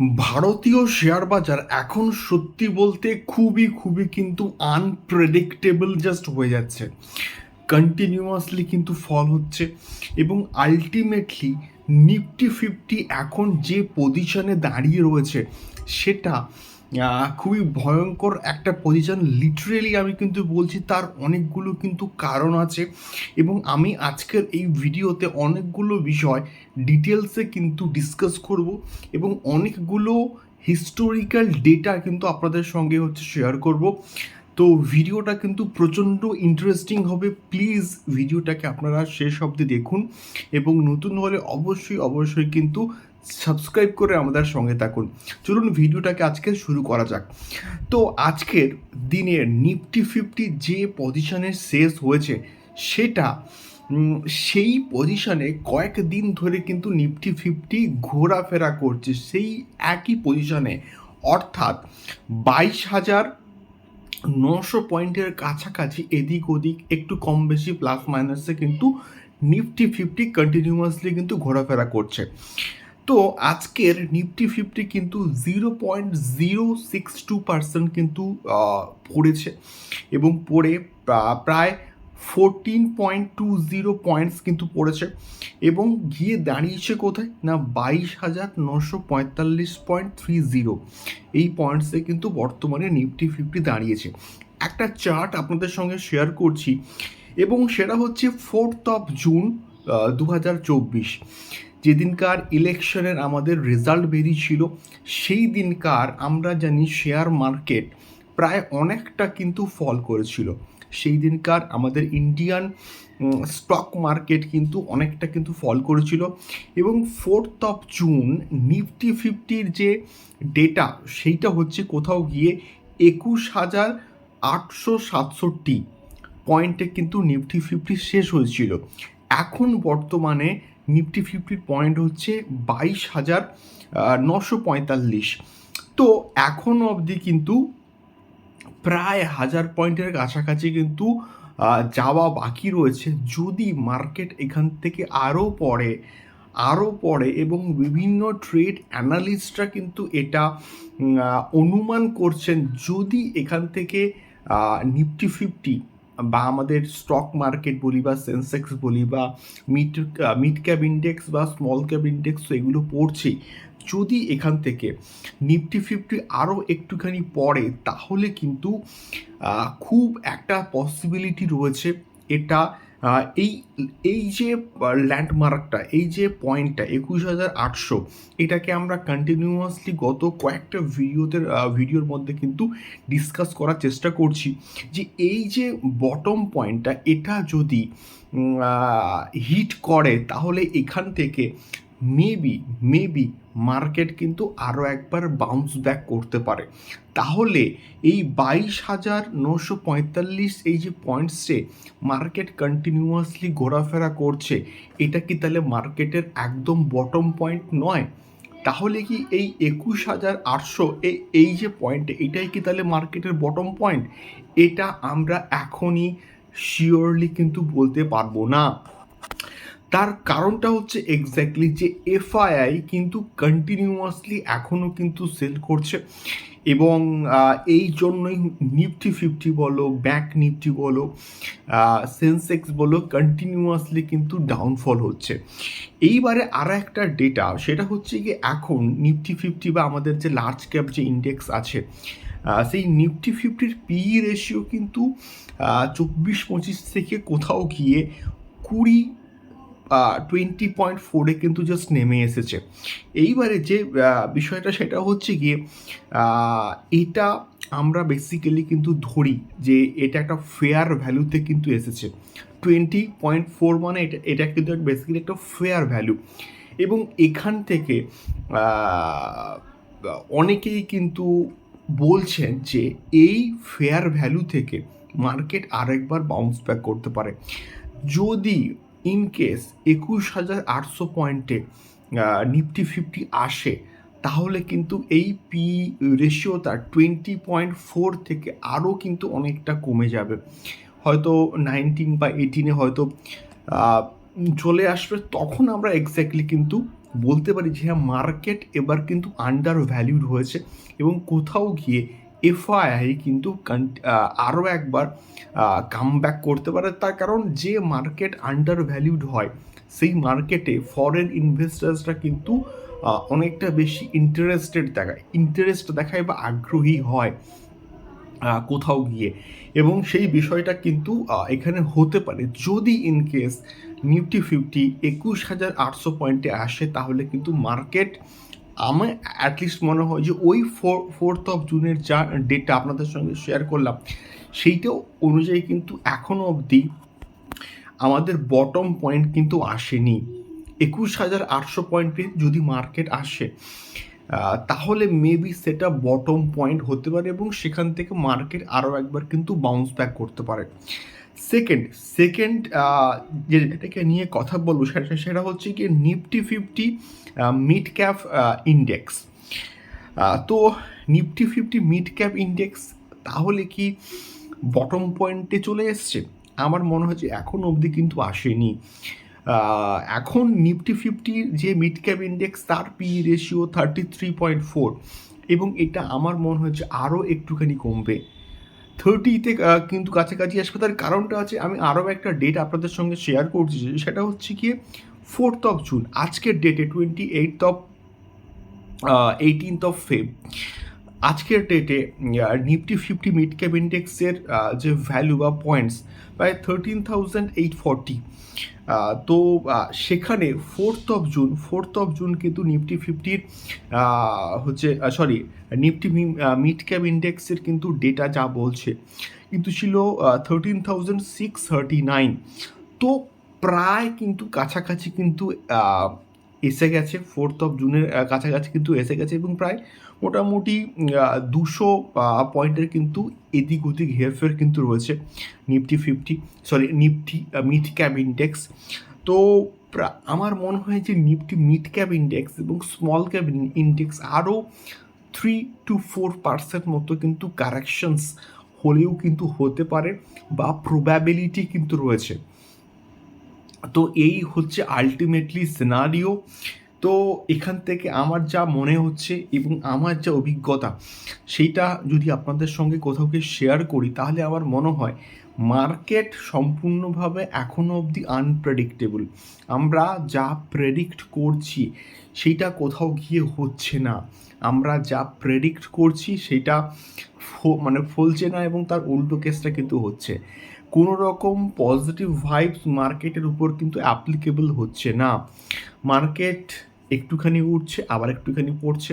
ভারতীয় শেয়ার বাজার এখন সত্যি বলতে খুবই খুবই কিন্তু আনপ্রেডিক্টেবল জাস্ট হয়ে যাচ্ছে। কন্টিনিউয়াসলি কিন্তু ফল হচ্ছে এবং আলটিমেটলি নিফটি ফিফটি এখন যে পজিশনে দাঁড়িয়ে রয়েছে, সেটা খুবই ভয়ঙ্কর একটা পজিশন লিটারেলি আমি কিন্তু বলছি, তার অনেকগুলো কিন্তু কারণ আছে। এবং আমি আজকের এই ভিডিওতে অনেকগুলো বিষয় ডিটেলসে কিন্তু ডিসকাস করব এবং অনেকগুলো হিস্টোরিক্যাল ডেটা কিন্তু আপনাদের সঙ্গে হচ্ছে শেয়ার করব। তো ভিডিওটা কিন্তু প্রচণ্ড ইন্টারেস্টিং হবে। প্লিজ ভিডিওটাকে আপনারা শেষ অবধি দেখুন এবং নতুন হলে অবশ্যই অবশ্যই কিন্তু সাবস্ক্রাইব করে আমাদের সঙ্গে থাকুন। চলুন ভিডিওটাকে আজকে শুরু করা যাক। তো আজকের দিনের নিফটি ফিফটি যে পজিশনে শেষ হয়েছে, সেটা সেই পজিশনে কয়েকদিন ধরে কিন্তু নিফটি ফিফটি ঘোরাফেরা করছে। সেই একই পজিশনে অর্থাৎ বাইশ হাজার নশো পয়েন্টের কাছাকাছি এদিক ওদিক, একটু কম বেশি প্লাস মাইনাসে কিন্তু নিফটি ফিফটি কন্টিনিউয়াসলি কিন্তু ঘোরাফেরা করছে। তো আজকের নিফটি ফিফটি কিন্তু zero point zero six two percent কিন্তু পড়েছে এবং পড়ে প্রায় fourteen point two zero points কিন্তু পড়েছে এবং গিয়ে দাঁড়িয়েছে কোথায়? না, বাইশ হাজার নশো পঁয়তাল্লিশ পয়েন্ট থ্রি জিরো। এই পয়েন্টসে কিন্তু বর্তমানে নিফটি ফিফটি দাঁড়িয়েছে। একটা চার্ট আপনাদের সঙ্গে শেয়ার করছি এবং সেটা হচ্ছে ফোর্থ অফ জুন দু হাজার চব্বিশ। যেদিনকার ইলেকশনের আমাদের রেজাল্ট বেরিয়েছিল সেই দিনকার আমরা জানি শেয়ার মার্কেট প্রায় অনেকটা কিন্তু ফল করেছিল। সেই দিনকার আমাদের ইন্ডিয়ান স্টক মার্কেট কিন্তু অনেকটা কিন্তু ফল করেছিল এবং ফোর্থ অফ জুন নিফটি ফিফটির যে ডেটা সেইটা হচ্ছে কোথাও গিয়ে একুশ হাজার আটশো সাতষট্টি পয়েন্টে কিন্তু নিফটি ফিফটি শেষ হয়েছিল। এখন বর্তমানে নিফটি ফিফটির পয়েন্ট হচ্ছে বাইশ হাজার নশো পঁয়তাল্লিশ। তো এখন অবধি কিন্তু প্রায় হাজার পয়েন্টের কাছাকাছি কিন্তু যাওয়া বাকি রয়েছে। যদি মার্কেট এখান থেকে আরও পড়ে আরও পড়ে এবং বিভিন্ন ট্রেড অ্যানালিস্টরা কিন্তু এটা অনুমান করছেন, যদি এখান থেকে নিফটি ফিফটি বা আমাদের স্টক মার্কেট বলি বা সেন্সেক্স বলি বা মিড মিড ক্যাপ ইন্ডেক্স বা স্মল ক্যাপ ইন্ডেক্স এগুলো পড়ছেই। যদি এখান থেকে নিফটি ফিফটি আরও একটুখানি পড়ে, তাহলে কিন্তু খুব একটা পসিবিলিটি রয়েছে। এটা এই এই যে ল্যান্ডমার্কটা এই যে পয়েন্টটা একুশ হাজার আটশো, এটাকে আমরা কন্টিনিউয়াসলি গত কয়েকটা ভিডিওতে ভিডিওর মধ্যে কিন্তু ডিসকাস করার চেষ্টা করছি যে এই যে বটম পয়েন্টটা এটা যদি হিট করে, তাহলে এখান থেকে মেবি মেবি মার্কেট কিন্তু আরও একবার বাউন্স ব্যাক করতে পারে। তাহলে এই বাইশ হাজার নশো পঁয়তাল্লিশ এই যে পয়েন্টসে মার্কেট কন্টিনিউয়াসলি ঘোরাফেরা করছে, এটা কি তাহলে মার্কেটের একদম বটম পয়েন্ট নয়? তাহলে কি এই একুশ হাজার আটশো এই যে পয়েন্ট এটাই কি তাহলে মার্কেটের বটম পয়েন্ট এটা আমরা এখনই শিওরলি কিন্তু বলতে পারব না। তার কারণটা হচ্ছে এক্স্যাক্টলি যে এফআইআই কিন্তু কন্টিনিউয়াসলি এখনও কিন্তু সেল করছে এবং এই জন্যই নিফটি ফিফটি বলো ব্যাক নিফটি বলো সেন্সেক্স বলো কন্টিনিউয়াসলি কিন্তু ডাউনফল হচ্ছে। এইবারে আর একটা ডেটা সেটা হচ্ছে কি এখন নিফটি ফিফটি বা আমাদের যে লার্জ ক্যাপ যে ইন্ডেক্স আছে সেই নিফটি ফিফটির পিই রেশিও কিন্তু চব্বিশ পঁচিশ থেকে কোথাও গিয়ে কুড়ি টোয়েন্টি পয়েন্ট ফোরে কিন্তু জাস্ট নেমে এসেছে। এইবারে যে বিষয়টা সেটা হচ্ছে গিয়ে এটা আমরা বেসিক্যালি কিন্তু ধরি যে, এটা একটা ফেয়ার ভ্যালুতে কিন্তু এসেছে। টোয়েন্টি পয়েন্ট ফোর মানে এটা এটা কিন্তু বেসিক্যালি একটা ফেয়ার ভ্যালু এবং এখান থেকে অনেকেই কিন্তু বলছেন যে, এই ফেয়ার ভ্যালু থেকে মার্কেট আরেকবার বাউন্স ব্যাক করতে পারে। যদি ইন কেস একুশ হাজার আটশো পয়েন্টে নিফটি ফিফটি আসে, তাহলে কিন্তু এই পি রেশিওটা টোয়েন্টি পয়েন্ট ফোর থেকে আরও কিন্তু অনেকটা কমে যাবে। হয়তো নাইনটিন বা এইটিনে হয়তো চলে আসবে, তখন আমরা এক্স্যাক্টলি কিন্তু বলতে পারি যে হ্যাঁ মার্কেট এবার কিন্তু আন্ডার ভ্যালিউড হয়েছে এবং কোথাও গিয়ে এফআইআই কিন্তু আরও একবার কাম ব্যাক করতে পারে। তার কারণ যে মার্কেট আন্ডার ভ্যালিউড হয়, সেই মার্কেটে ফরেন ইনভেস্টার্সরা কিন্তু অনেকটা বেশি ইন্টারেস্টেড দেখায় ইন্টারেস্ট দেখায় বা আগ্রহী হয় কোথাও গিয়ে। এবং সেই বিষয়টা কিন্তু এখানে হতে পারে। যদি ইন কেস নিফটি ফিফটি একুশ হাজার আটশো পয়েন্টে আসে, তাহলে কিন্তু মার্কেট আমার অ্যাটলিস্ট মনে হয় যে ওই ফোর ফোর্থ অফ জুনের যা ডেটটা আপনাদের সঙ্গে শেয়ার করলাম, সেইটাও অনুযায়ী কিন্তু এখনও অবধি আমাদের বটম পয়েন্ট কিন্তু আসেনি। একুশ হাজার আটশো পয়েন্টে যদি মার্কেট আসে তাহলে মেবি সেটা বটম পয়েন্ট হতে পারে এবং সেখান থেকে মার্কেট আরও একবার কিন্তু বাউন্স ব্যাক করতে পারে। সেকেন্ড সেকেন্ড যেটাকে নিয়ে কথা বলব, সেটা সেটা হচ্ছে কি Nifty fifty mid cap index তো Nifty fifty mid cap index তাহলে কি বটম পয়েন্টে চলে এসছে? আমার মনে হচ্ছে এখন অবধি কিন্তু আসেনি। এখন নিফটি ফিফটির যে মিড ক্যাপ ইন্ডেক্স তার P ratio thirty three point four এবং এটা আমার মনে হচ্ছে আরও একটুখানি কমবে। থার্টিতে কিন্তু কাছাকাছি আসবে। তার কারণটা আছে আমি আরও একটা ডেট আপনাদের সঙ্গে শেয়ার করছি। সেটা হচ্ছে কি ফোর্থ অফ জুন, আজকের ডেটে twenty eight of eighteenth of Feb আজকের ডেটে নিফটি ফিফটি মিড ক্যাপ ইন্ডেক্সের যে ভ্যালু বা পয়েন্টস প্রায় থার্টিন থাউজেন্ড এইট ফর্টি তো সেখানে fourth of June fourth of June কিন্তু নিফটি ফিফটির হচ্ছে সরি নিফটি মিড ক্যাপ ইন্ডেক্সের কিন্তু ডেটা যা বলছে, কিন্তু ছিল thirteen thousand six thirty nine তো প্রায় কিন্তু কাছাকাছি কিন্তু এসে গেছে ফোর্থ অফ জুনের কাছাকাছি কিন্তু এসে গেছে এবং প্রায় মোটামুটি দুশো পয়েন্টের কিন্তু এদিক ওদিক হেরফের কিন্তু রয়েছে Nifty fifty sorry Nifty mid cap index তো আমার মনে হয় যে নিফটি মিড ক্যাপ ইন্ডেক্স এবং স্মল ক্যাপ ইন্ডেক্স আরও থ্রি টু ফোর পার্সেন্ট মতো কিন্তু কারেকশনস হলেও কিন্তু হতে পারে বা প্রবাবিলিটি কিন্তু রয়েছে। তো এই হচ্ছে আলটিমেটলি সিনারিও তো এখান থেকে আমার যা মনে হচ্ছে এবং আমার যা অভিজ্ঞতা সেইটা যদি আপনাদের সঙ্গে কোথাও গিয়ে শেয়ার করি, তাহলে আমার মনে হয় মার্কেট সম্পূর্ণভাবে এখনও অবধি আনপ্রেডিক্টেবল আমরা যা প্রেডিক্ট করছি সেইটা কোথাও গিয়ে হচ্ছে না। আমরা যা প্রেডিক্ট করছি, সেটা মানে ফলছে না এবং তার উল্টো কেসটা কিন্তু হচ্ছে। কোনো রকম পজিটিভ ভাইবস মার্কেটের উপর কিন্তু অ্যাপ্লিকেবল হচ্ছে না। মার্কেট একটুখানি উঠছে, আবার একটুখানি পড়ছে।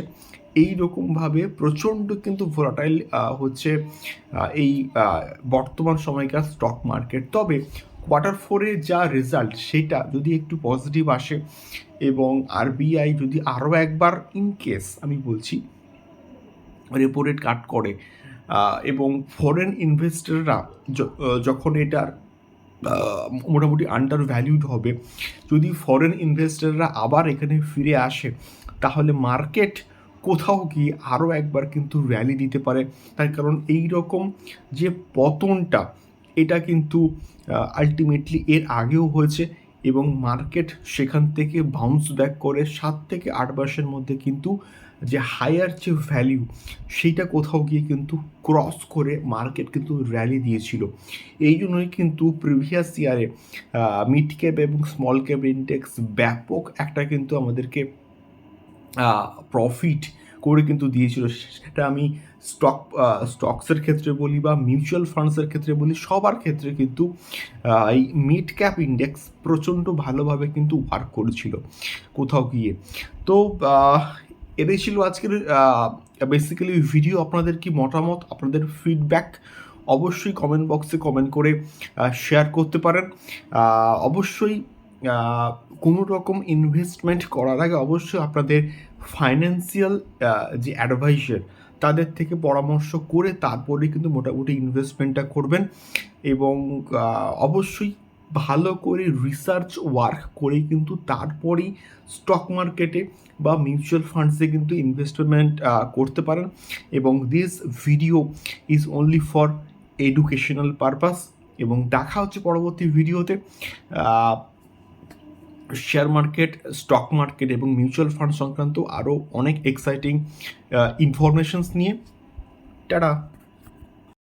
এই রকমভাবে প্রচণ্ড কিন্তু ভোলাটাইল হচ্ছে এই বর্তমান সময়কার স্টক মার্কেট তবে কোয়ার্টার ফোরে যা রেজাল্ট সেটা যদি একটু পজিটিভ আসে এবং আরবিআই যদি আরও একবার ইন কেস আমি বলছি রেপো রেট কাট করে এবং ফরেন ইনভেস্টররা যখন এটার মোটামুটি আন্ডার ভ্যালিউড হবে, যদি ফরেন ইনভেস্টররা আবার এখানে ফিরে আসে, তাহলে মার্কেট কোথাও গিয়ে আরও একবার কিন্তু র্যালি দিতে পারে। তার কারণ এই রকম যে পতনটা, এটা কিন্তু আলটিমেটলি এর আগেও হয়েছে এবং মার্কেট সেখান থেকে বাউন্স ব্যাক করে সাত থেকে আট মাসের মধ্যে কিন্তু যে হায়ার যে ভ্যালিউ সেইটা কোথাও গিয়ে কিন্তু ক্রস করে মার্কেট কিন্তু র্যালি দিয়েছিল। এই জন্যই কিন্তু প্রিভিয়াস ইয়ারে মিড ক্যাপ এবং স্মল ক্যাপ ইন্ডেক্স ব্যাপক একটা কিন্তু আমাদেরকে প্রফিট করে কিন্তু দিয়েছিল। সেটা আমি স্টক স্টকসের ক্ষেত্রে বলি বা মিউচুয়াল ফান্ডসের ক্ষেত্রে বলি, সবার ক্ষেত্রে কিন্তু এই মিড ক্যাপ ইন্ডেক্স প্রচণ্ড ভালোভাবে কিন্তু ওয়ার্ক করেছিল কোথাও গিয়ে। তো এটাই ছিল আজকের বেসিক্যালি ভিডিও আপনাদের কি মতামত, আপনাদের ফিডব্যাক অবশ্যই কমেন্ট বক্সে কমেন্ট করে শেয়ার করতে পারেন। অবশ্যই কোনো রকম ইনভেস্টমেন্ট করার আগে অবশ্যই আপনাদের ফাইন্যান্সিয়াল যে অ্যাডভাইজার তাদের থেকে পরামর্শ করে তারপরে কিন্তু মোটামুটি ইনভেস্টমেন্টটা করবেন। এবং অবশ্যই ভালো করে রিসার্চ ওয়ার্ক করে কিন্তু তারপরেই স্টক মার্কেটে বা মিউচুয়াল ফান্ডসে কিন্তু ইনভেস্টমেন্ট করতে পারেন। এবং this video is only for educational purpose এবং দেখা হচ্ছে পরবর্তী ভিডিওতে শেয়ার মার্কেট স্টক মার্কেট এবং মিউচুয়াল ফান্ড সংক্রান্ত আরও অনেক এক্সাইটিং ইনফরমেশনস নিয়ে। টাটা!